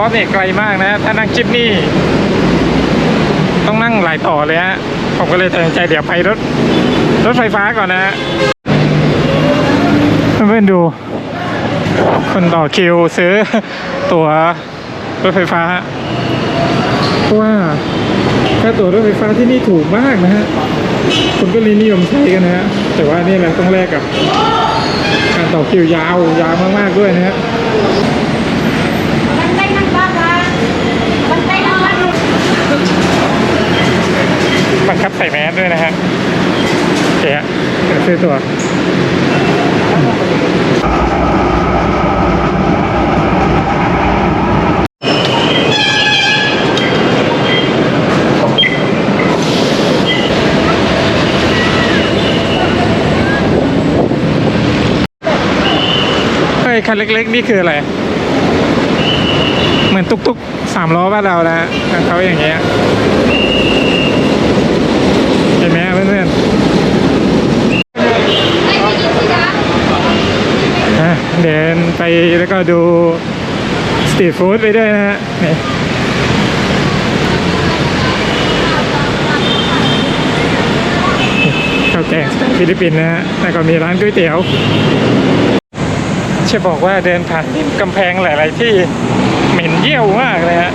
อสเนี่ยไกลมากนะ ถ้านั่งจิปนี่ ต้องนั่งหลายต่อเลยฮะ ผมก็เลยตัดสินใจเดี๋ยวไปรถ รถไฟฟ้าก่อนนะฮะเพื่อนๆดู คนต่อคิวซื้อตั๋วรถไฟฟ้าเพราะว่าค่าตั๋วรถไฟฟ้าที่นี่ถูกมากนะฮะคนก็เลยนิยมใช้กันนะฮะ แต่ว่านี่แหละต้องแลกกับ การต่อคิวยาวยาวมากๆด้วยนะฮะ บังคับใส่แมสด้วยนะฮะโอเคฮะเดี๋ยวซื้อตัวเฮ้ยคันเล็กๆ นี่คืออะไร เหมือนตุ๊กๆสามล้อบ้านเรานะฮะเขาอย่างเงี้ย เห็นไหมเพื่อนๆอะเดินไป แล้วก็ดูสตรีทฟู้ดไปด้วยนะฮะนี่ข้าวแกงฟิลิปปินส์นะฮะแล้วก็มีร้านก๋วยเตี๋ยวจะบอกว่าเดินผ่านริมกำแพงหลาย ๆ ที่เหม็นเยี่ยวมากเลยฮะ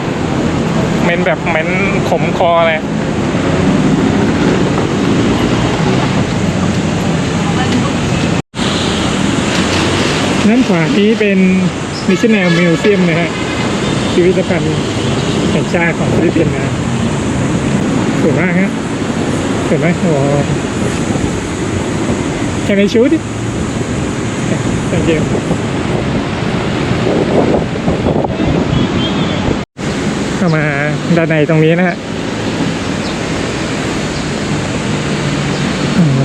เหม็นแบบเหม็นขมคอเลย ด้านขวานี้เป็น National Museum นะฮะพิพิธภัณฑ์แห่งชาติของฟิลิปปินส์นะสวยมากฮะสวยไหมโอ้โห Can I shoot it? Thank you เข้ามาด้านในตรงนี้นะฮะอืม อ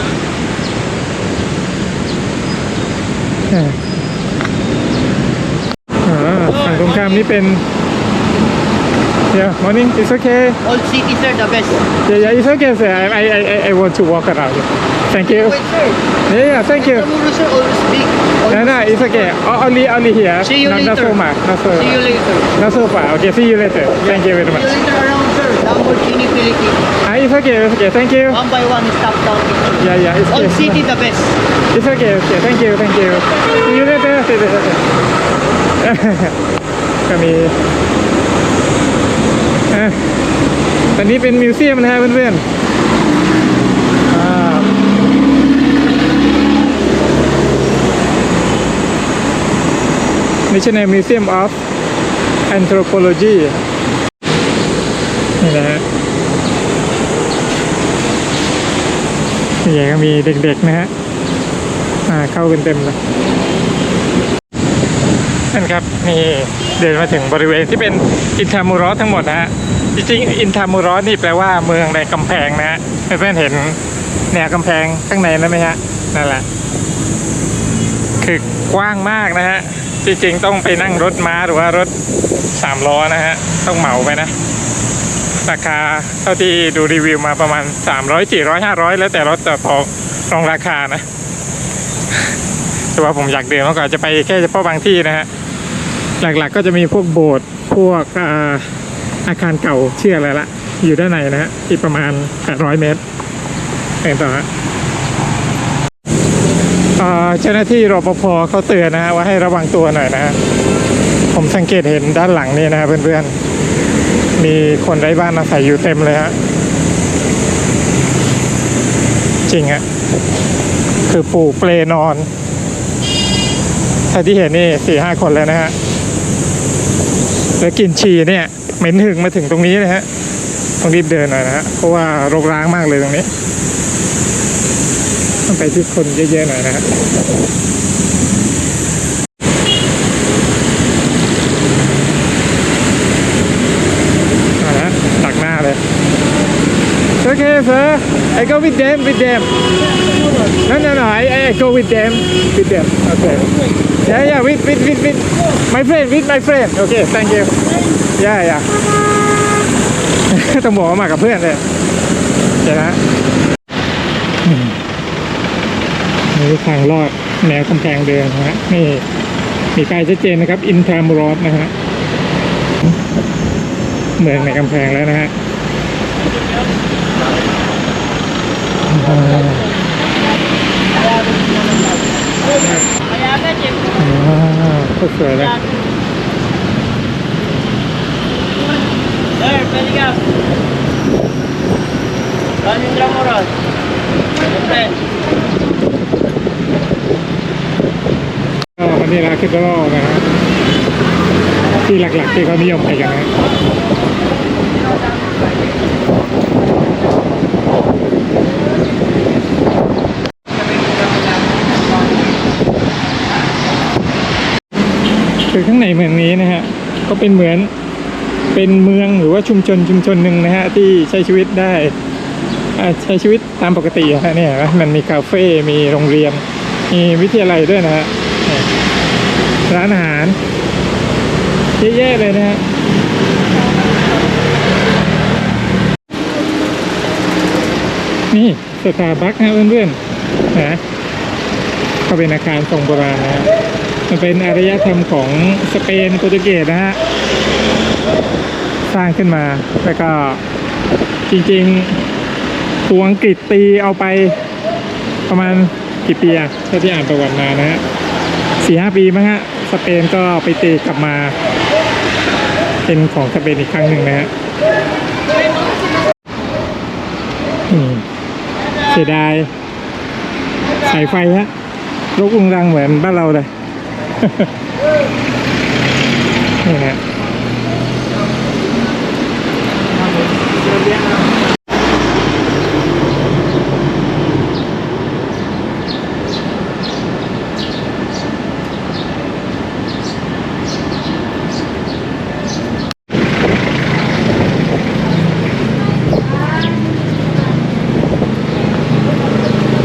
่าอ่า ฝั่งตรงข้ามนี่เป็น Yeah, morning. It's okay. All cities are the best. Yeah, yeah, it's okay, sir. I, I, I, I want to walk around. Thank you. Wait, sir. Yeah, yeah, thank you. Tomorrow, sir, always big. No, Always no, it's okay. O- Only, only here. See you not, not later. so much. Not so, See you later. not so far. Okay, see you later. Thank you very See much. you later around, sir. Lamborghini Philippines. Ah, it's okay, it's okay. Thank you. One by one, stop down picture. Yeah, yeah, it's All okay. city the best. It's okay, okay. Thank you, thank you. See you later. See you later. ก็มีอะตอนนี้เป็นมิวเซียมนะฮะเพื่อนๆอ่า National Museum of Anthropology นี่นะฮะนี่ก็มีเด็กๆนะฮะอ่าเข้ากันเต็มเลยนั่นครับนี่เดินมาถึงบริเวณที่เป็นอินทามูรอทั้งหมดนะฮะจริงๆอินทามูรอนี่แปลว่าเมืองในกำแพงนะฮะเพื่อนๆเห็นแนวกำแพงข้างในนั้นไหมฮะนั่นแหละคือกว้างมากนะฮะจริงๆต้องไปนั่งรถม้าหรือว่ารถสามล้อนะฮะต้องเหมาไปนะ ราคาเท่าที่ดูรีวิวมาประมาณ 300 400 500 แล้วแต่รถแต่พอรองราคานะ แต่ว่าผมอยากเดินมากกว่าจะไปแค่เฉพาะบางที่นะฮะ หลักๆก็จะมีพวกโบสถ์พวกอ่าอาคารเก่าเชื่ออะไรละ อยู่ด้านในนะฮะ อีกประมาณ 800 เมตรไปกันต่อฮะอ่าเจ้าหน้าที่รปภเขาเตือนนะฮะว่าให้ระวังตัวหน่อยนะฮะ ผมสังเกตเห็นด้านหลังนี่นะฮะเพื่อนๆ มีคนไร้บ้านอาศัยอยู่เต็มเลยฮะ จริงฮะ คือปูเปลนอนถ้าที่เห็นนี่สี่ห้าคนแล้วนะฮะ แล้วกลินฉี่เนี่ยเหม็นหึงมาถึงตรงนี้นะฮะ ต้องรีบเดินหน่อยนะฮะ เพราะว่ารกร้างมากเลยตรงนี้ ต้องไปที่คนเยอะๆหน่อยนะฮะ มาแล้วตักหน้าเลย Okay sir I go with them with them No no no I I go with them with them Okay Yeah yeah with with with with my friend with my friend Okay thank you Yeah yeah ต้องบอกว่ามากับเพื่อนเลยเดี๋ยวนะอืมนี่ทางลอดแนวกำแพงเดินนะฮะนี่มีป้ายชัดเจนนะครับ อินทามรอดนะฮะเมืองในกำแพงแล้วนะฮะอ่าอ่า ก็สวยเลย Sir, pwede ka. Ramindra Murad. Friend. ก็มันนี่ละคิดว่านะฮะที่หลักๆที่เขานิยมไปกันนะคือข้างใน เมืองนี้นะฮะก็เป็นเหมือนเป็นเมืองหรือว่าชุมชนชุมชนหนึ่งนะฮะที่ใช้ชีวิตได้ใช้ชีวิตตามปกติอะฮะเนี่ยมันมีคาเฟ่ มีโรงเรียน มีวิทยาลัยด้วยนะฮะร้านอาหารเยอะแยะเลยนะฮะนี่สตาร์บัคนะเพื่อนๆนะก็เป็นอาคารทรงโบราณนะฮะ เป็นอารยธรรมของสเปนโปรตุเกสนะฮะ สร้างขึ้นมาแล้วก็จริงๆ ตัวอังกฤษตีเอาไปประมาณกี่ปีอะถ้าที่อ่านประวัติมานะฮะสี่ห้าปีมั้งฮะ สเปนก็ไปตีกลับมา เป็นของสเปนอีกครั้งหนึ่งนะฮะอืมเสียดายสายไฟฮะรกรุงรังเหมือนบ้านเราเลย นี่ฮะ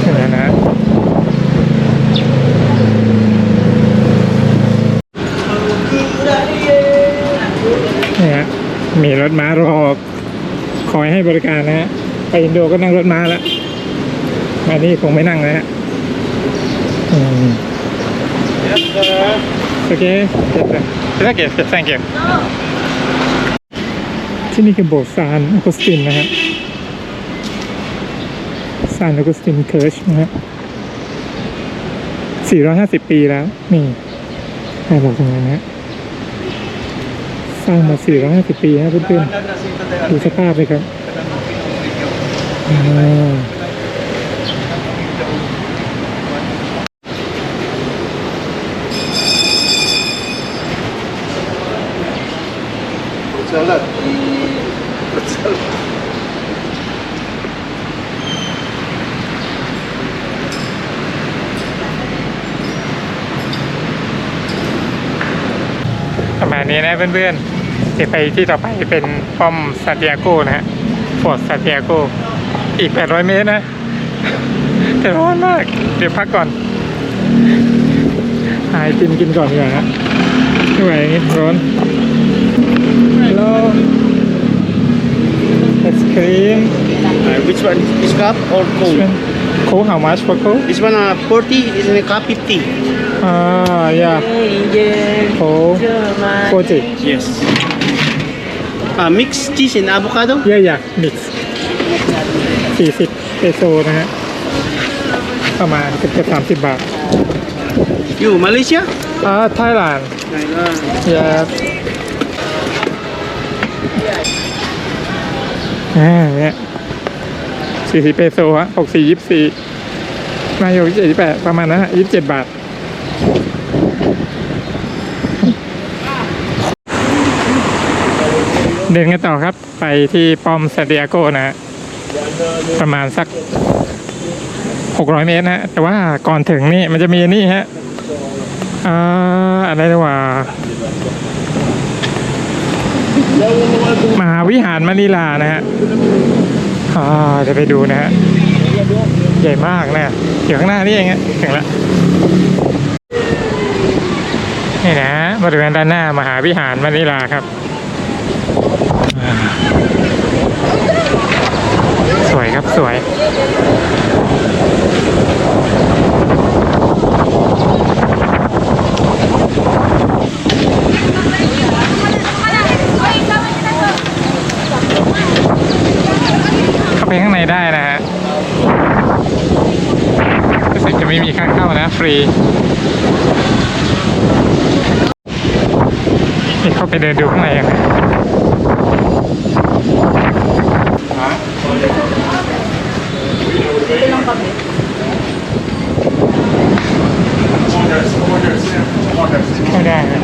นี่แหละนะ นี่ฮะมีร ถม้ารอคอยให้บริการนะฮะไปอินโดก็นั่งรถม้าแล้วมานี่คงไม่นั่งนะฮะอืมโอเคเก็บเลยเก็บเก็บเก็บ thank you ที่นี่คือโบสถ์ซานอกุสตินนะฮะซานอกุสตินเคิร์ชนะฮะ450 ปีแล้ว นี่ให้บอกตรงนี้นะฮะ สร้างมาสี่ร้อยห้าสิบปีนะเพื่อนๆดูสภาพเลยครับประมาณนี้นะเพื่อนๆ เดี๋ยวไปที่ต่อไปเป็นป้อมซานติอาโกนะฮะฟอร์ดซานติอาโก อีก 800 เมตรนะ แต่ร้อนมาก เดี๋ยวพักก่อน หายกินกินก่อนดีกว่าฮะไม่ไหวอย่างงี้ร้อนฮัลโหลไอศครีม Uh, which one? This cup or cold? โค้ก how much for coke This one uh, 40, this one a cup 50. อ่า yeah โค้กโคจิ Yes. Uh, mixed cheese and avocado? เยอะอยากมิกซ์สี่สิบเปโซนะฮะ ประมาณเกือบเกือบสามสิบบาท You, Malaysia? อ่าไทยแลนด์ Thailand. ยาอ่าเนี่ยสี่สิบเปโซฮะหกสี่ยี่สี่มาอยู่ยี่สิบแปดประมาณนั้นฮะยี่สิบเจ็ดบาท เดินกันต่อครับ ไปที่ป้อมซานติอาโกนะประมาณสักหกร้อยเมตรนะแต่ว่าก่อนถึงนี่มันจะมีนี่ฮะอ่าอะไรดีกว่า มหาวิหารมะนิลานะฮะอ่าจะไปดูนะฮะใหญ่มากนะอยู่ข้างหน้านี่เองฮะถึงแล้วนี่นะบริเวณด้านหน้ามหาวิหารมะนิลาครับ สวยเข้าไปข้างในได้นะฮะรู้สึกจะไม่มีค่าเข้านะฟรีนี่เข้าไปเดินดูข้างในกัน ไม่ได้นะ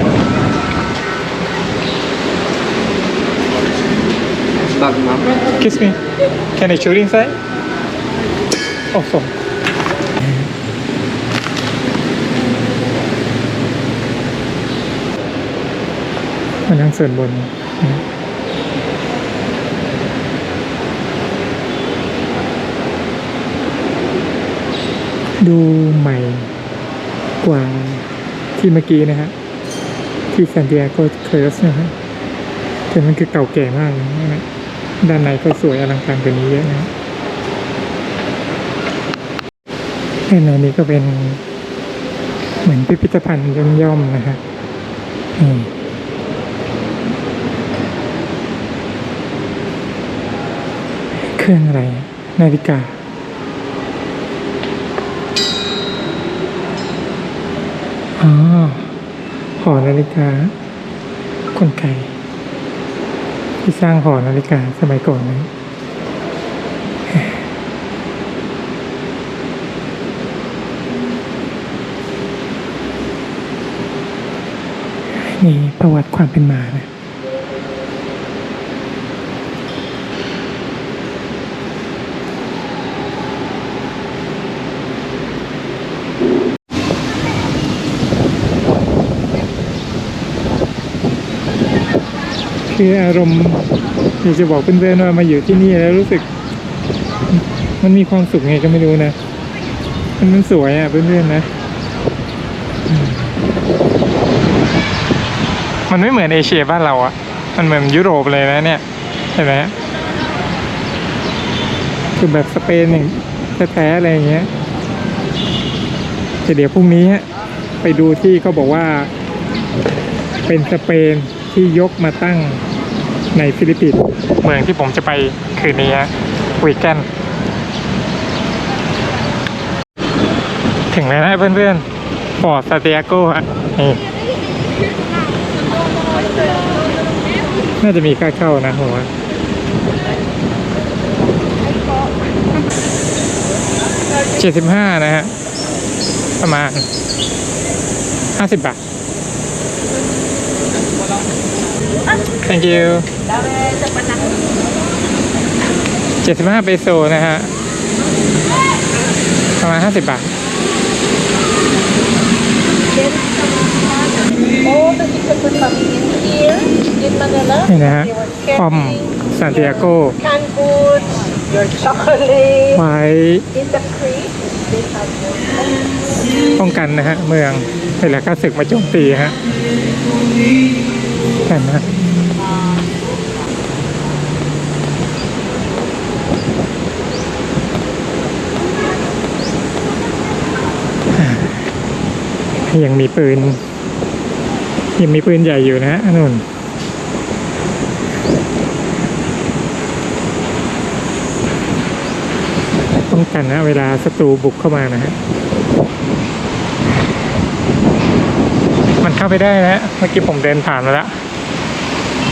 Kiss me. Can I shoot inside? Oh, so. มันยังส่วนบน ดูใหม่กว่าที่เมื่อกี้นะฮะ ที่ซานดิเอโกเคลสนะฮะแต่มันคือเก่าแก่มากนะด้านในก็สวยอลังการกว่านี้เยอะนะด้านในนี้ก็เป็นเหมือนพิพิธภัณฑ์ย่อมๆนะฮะนี่เครื่องอะไร นาฬิกา อ๋อหอนาฬิกา คนไกลที่สร้างหอนาฬิกาสมัยก่อนนะนี่ประวัติความเป็นมานะ คืออารมณ์อยากจะบอกเพื่อนๆว่ามาอยู่ที่นี่แล้วรู้สึก มันมีความสุขไงก็ไม่รู้นะ มันมันสวยอะเพื่อนๆนะ มันไม่เหมือนเอเชียบ้านเราอะ มันเหมือนยุโรปเลยนะเนี่ยเห็นไหมคือแบบสเปนอย่างแท้ๆอะไรอย่างเงี้ยเดี๋ยวพรุ่งนี้ไปดูที่เขาบอกว่า เป็นสเปนที่ยกมาตั้ง ในฟิลิปปินส์เมืองที่ผมจะไปคืนนี้ฮะวีแกนถึงแล้วนะเพื่อนๆฟอร์ดซาเตียโกฮะนี่น่าจะมีค่าเข้านะผมว่าเจ็ดสิบห้านะฮะ ประมาณห้าสิบบาท thank you เจ็ดสิบห้าเปโซนะฮะ ประมาณห้าสิบบาท นี่นะฮะคอมซานติอาโกไว้ป้องกันนะฮะ เมืองเวลาก็ศึกมาโจมตีฮะเห็นไห ยังมีปืน ยังมีปืนใหญ่อยู่นะฮะนุ่นป้องกันนะเวลาศัตรูบุกเข้ามานะฮะมันเข้าไปได้นะเมื่อกี้ผมเดินผ่านมาแล้ว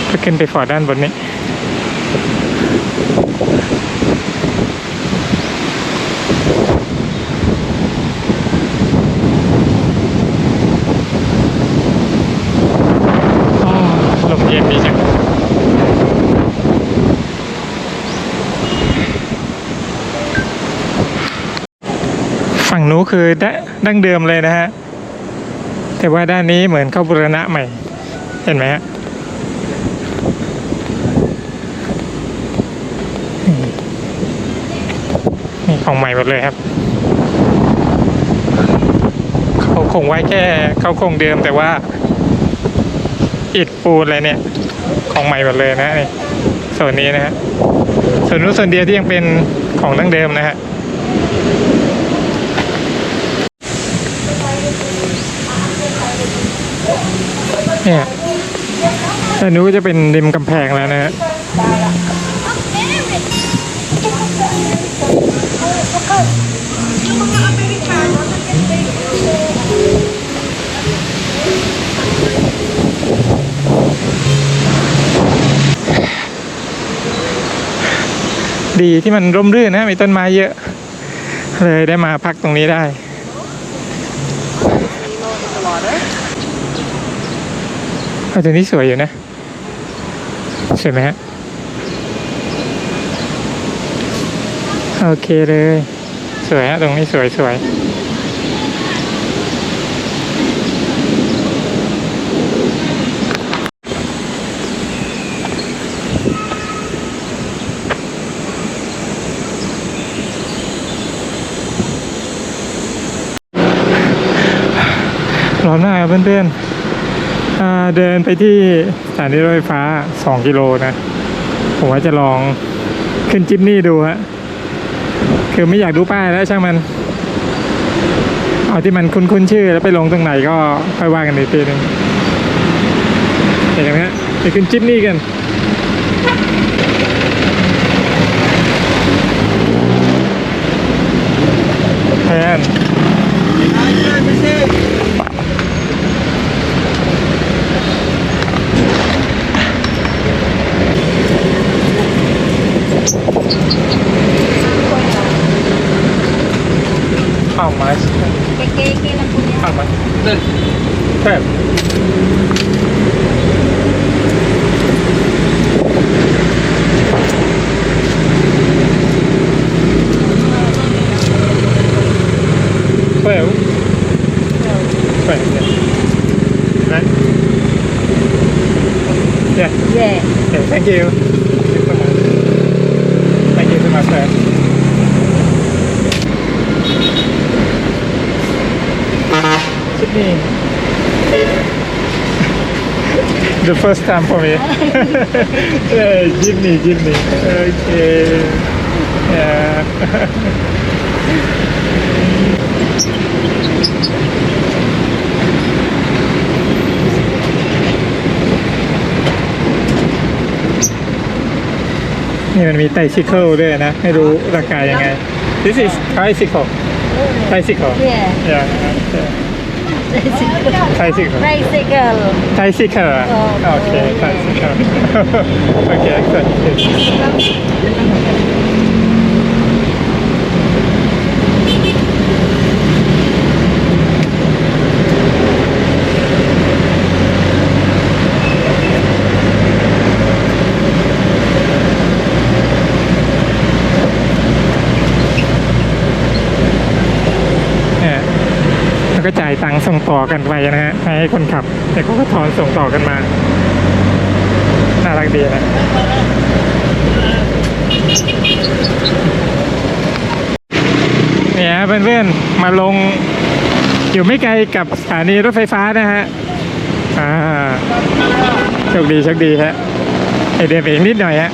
ก็ขึ้นไปฟอด้านบนนี้ อ๋อลมเย็นดีจัง ฝั่งนู้นคือดั้งเดิมเลยนะฮะ แต่ว่าด้านนี้เหมือนเข้าบูรณะใหม่ เห็นไหมฮะนี่ของใหม่หมดเลยครับ เขาคงไว้แค่เขาคงเดิมแต่ว่าอิฐปูนอะไรเนี่ย ของใหม่หมดเลยนะนี่ส่วนนี้นะฮะส่วนนู้นส่วนเดียวที่ยังเป็นของดั้งเดิมนะฮะ เนี่ยอันนี้ก็จะเป็นริมกำแพงแล้วนะฮะดีที่มันร่มรื่นนะมีต้นไม้เยอะ เลยได้มาพักตรงนี้ได้ อาตรงนี้สวยอยู่นะสวยไหมฮะ โอเคเลย สวยฮะ ตรงนี้สวยสวยร้อนมากครับเพื่อนๆ เดินไปที่สถานีรถไฟฟ้า 2 กิโลนะ ผมว่าจะลองขึ้นจิปนี่ดูฮะ คือไม่อยากดูป้ายแล้วช่างมัน เอาที่มันคุ้นๆชื่อแล้วไปลงตรงไหนก็ค่อยว่ากันอีกทีหนึงเห็นไหมฮะไปขึ้นจิ๊บนี่กันแทน Okay, thank you. Thank you so much, sir. Sydney. The first time for me. yeah, Jimmy, Jimmy. Okay. Yeah. นี่มันมีไตซิเคิลด้วยนะให้รู้ราคายังไง This is tricycle tricycle Yeah. yeah yeah. tricycle Tricycle. tricycle อะ Oh, โอเค okay. tricycle โอเค excellent เนี่ยแล้วก็จ่ายตังค์ ส่งต่อกันไปนะฮะให้คนขับ แต่ก็ถอนส่งต่อกันมา น่ารักดีนะเนี่ยเพื่อนๆมาลงอยู่ไม่ไกลกับสถานีรถไฟฟ้านะฮะอ่าโชคดีโชคดีฮะให้เดินไปอีกนิดหน่อยฮะ